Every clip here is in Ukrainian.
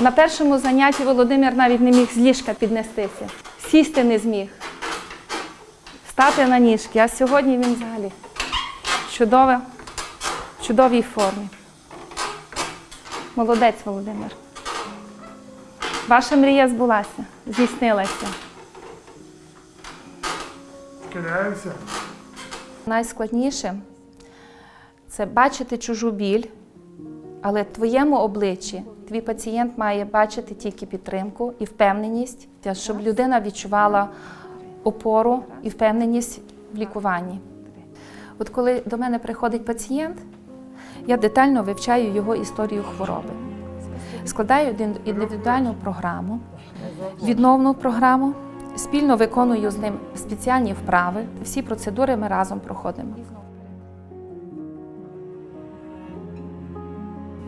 На першому занятті Володимир навіть не міг з ліжка піднестися. Сісти не зміг. Стати на ніжки. А сьогодні він взагалі чудове, в чудовій формі. Молодець, Володимир. Ваша мрія збулася, здійснилася. Кидаємося. Найскладніше це бачити чужу біль, але в твоєму обличчі твій пацієнт має бачити тільки підтримку і впевненість, щоб людина відчувала опору і впевненість в лікуванні. От коли до мене приходить пацієнт, я детально вивчаю його історію хвороби. Складаю індивідуальну програму, відновну програму, спільно виконую з ним спеціальні вправи. Всі процедури ми разом проходимо.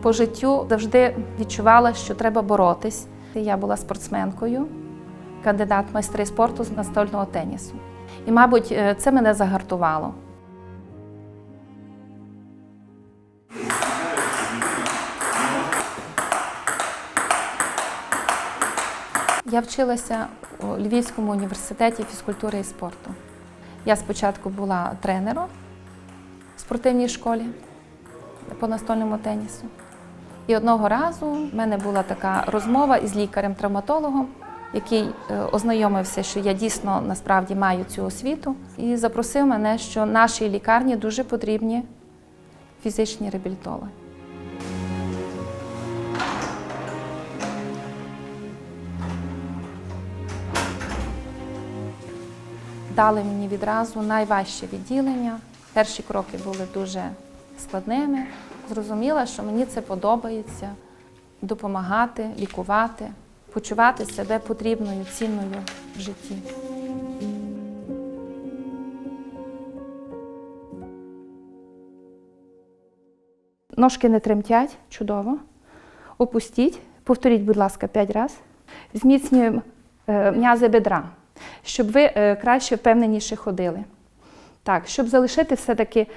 По життю завжди відчувала, що треба боротись. Я була спортсменкою, кандидат майстри спорту з настольного тенісу. І, мабуть, е, це мене загартувало. Я вчилася у Львівському університеті фізкультури і спорту. Я спочатку була тренером в спортивній школі по настольному тенісу. І одного разу в мене була така розмова із лікарем-травматологом, який е, ознайомився, що я дійсно насправді маю цю освіту, і запросив мене, що нашій лікарні дуже потрібні фізичні реабілітологи. Дали мені відразу найважче відділення. Перші кроки були дуже складними. Зрозуміла, що мені це подобається допомагати, лікувати, почувати себе потрібною, цінною в житті. Ножки не тремтять, чудово. Опустіть, повторіть, будь ласка, 5 разів. Зміцнюємо е, м'язи бедра, щоб ви е, краще, впевненіше ходили. Так, щоб залишити все-таки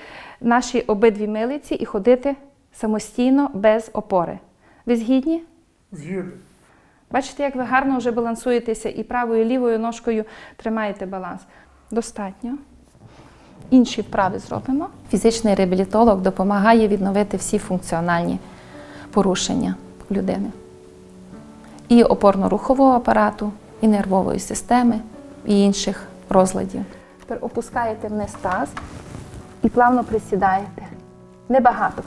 наші обидві милиці і ходити самостійно без опори. Ви згідні? Згідно. Бачите, як ви гарно вже балансуєтеся і правою, і лівою ножкою тримаєте баланс. Достатньо. Інші вправи зробимо. Фізичний реабілітолог допомагає відновити всі функціональні порушення людини. І опорно-рухового апарату, і нервової системи, і інших розладів. Тепер опускаєте вниз таз і плавно присідаєте. Небагато.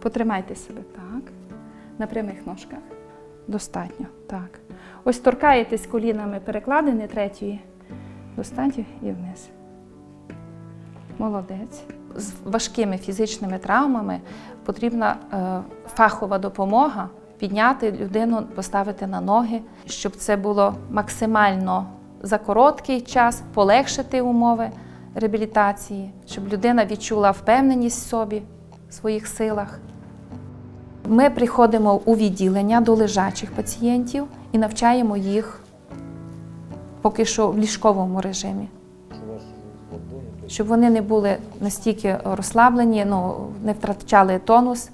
Потримайте себе так. На прямих ножках. Достатньо. Так. Ось торкаєтесь колінами перекладини третьої. Достатньо і вниз. Молодець. З важкими фізичними травмами потрібна е, фахова допомога підняти людину, поставити на ноги, щоб це було максимально за короткий час, полегшити умови реабілітації, щоб людина відчула впевненість в собі, в своїх силах. Ми приходимо у відділення до лежачих пацієнтів і навчаємо їх поки що в ліжковому режимі щоб вони не були настільки розслаблені, ну, не втрачали тонус.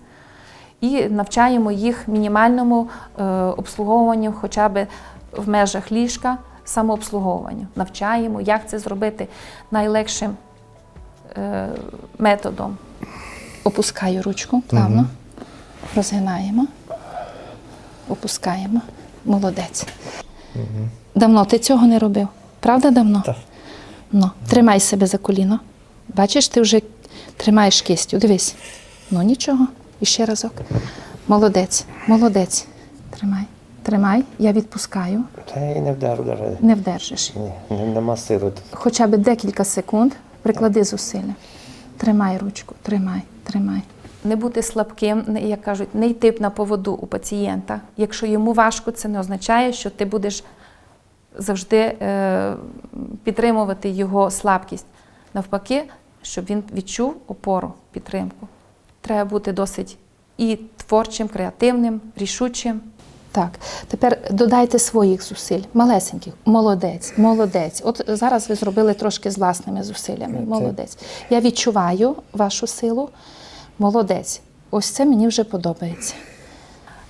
І навчаємо їх мінімальному е, обслуговуванню, хоча б в межах ліжка, самообслуговуванню. Навчаємо, як це зробити найлегшим е, методом. Опускаю ручку плавно, розгинаємо, опускаємо. Молодець. Давно ти цього не робив? Правда, давно? Так. Ну, тримай себе за коліно. Бачиш, ти вже тримаєш кистю. Дивись. Ну нічого. І ще разок. Молодець, молодець. Тримай, тримай, я відпускаю, Та я і не вдару навіть. не вдержиш. Ні, не- нема сили. тут. Хоча б декілька секунд приклади зусилля. Тримай ручку, тримай, тримай. Не бути слабким, не- як кажуть, не йти на поводу у пацієнта. Якщо йому важко, це не означає, що ти будеш завжди е, підтримувати його слабкість. Навпаки, щоб він відчув опору, підтримку. Треба бути досить і творчим, креативним, рішучим. Так, тепер додайте своїх зусиль, малесеньких. Молодець, молодець. От зараз ви зробили трошки з власними зусиллями. Молодець. Я відчуваю вашу силу. Молодець. Ось це мені вже подобається.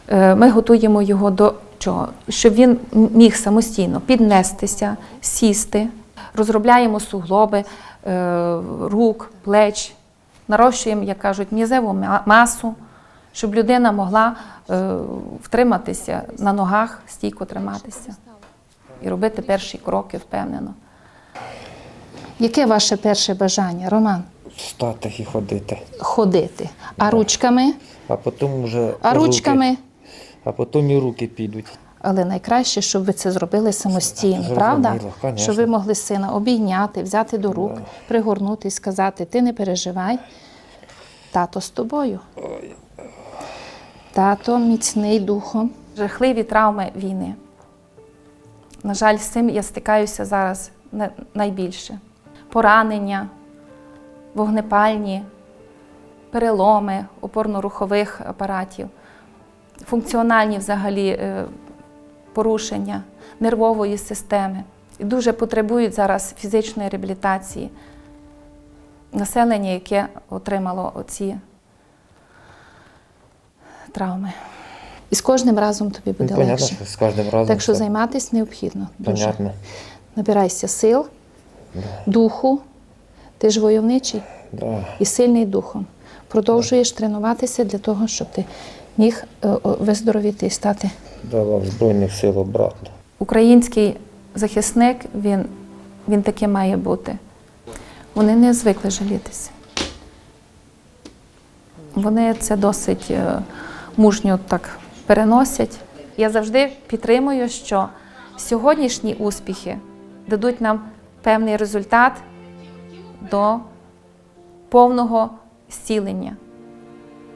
Е, Ми готуємо його до чого? Щоб він міг самостійно піднестися, сісти, розробляємо суглоби е, рук, плеч, нарощуємо, як кажуть, м'язеву масу, щоб людина могла е, втриматися на ногах, стійко триматися і робити перші кроки впевнено. Яке ваше перше бажання, Роман? Встати і ходити. Ходити. А ручками? А потім вже. А руки. ручками? А потім і руки підуть. Але найкраще, щоб ви це зробили самостійно, Зрозуміло, правда? конечно. Щоб ви могли сина обійняти, взяти до рук, пригорнути і сказати: ти не переживай, тато з тобою. Тато міцний духом. Жахливі травми війни. На жаль, з цим я стикаюся зараз найбільше. Поранення, вогнепальні, переломи опорно-рухових апаратів, функціональні взагалі е, порушення нервової системи. І дуже потребують зараз фізичної реабілітації населення, яке отримало оці травми. І з кожним разом тобі буде понятно, легше. що з кожним разом. Так що все. займатися необхідно. Дуже. Понятно. Набирайся сил, духу. Ти ж войовничий Да. і сильний духом. Продовжуєш тренуватися для того, щоб ти міг е, о, виздоровіти і стати. Давав Збройних сил обратно. Український захисник, він, він таким має бути. Вони не звикли жалітися. Вони це досить е, мужньо так переносять. Я завжди підтримую, що сьогоднішні успіхи дадуть нам певний результат до повного зцілення,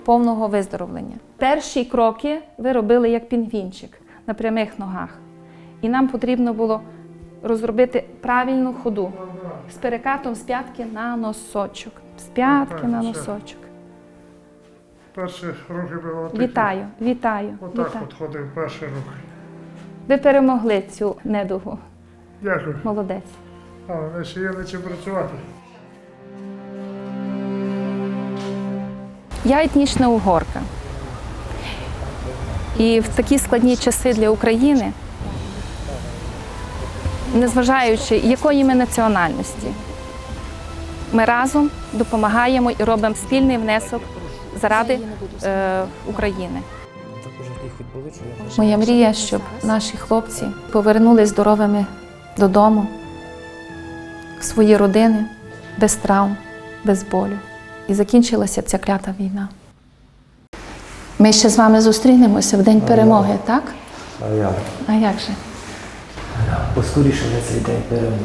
повного виздоровлення. Перші кроки ви робили як пінгвінчик на прямих ногах. І нам потрібно було розробити правильну ходу з перекатом з п'ятки на носочок. З п'ятки на носочок. Перші руки було такі. Вітаю, вітаю, Отак вітаю. от ходив перші руки. Ви перемогли цю недугу. Дякую. Молодець. А, але ще є над чим працювати. Я етнічна угорка. І в такі складні часи для України, незважаючи якої ми національності, ми разом допомагаємо і робимо спільний внесок заради е, України. Моя мрія, щоб наші хлопці повернулись здоровими додому, в свої родини, без травм, без болю. І закінчилася ця клята війна. Ми ще з вами зустрінемося в День перемоги, так? А я А як же? поскоріше на цей день перемоги.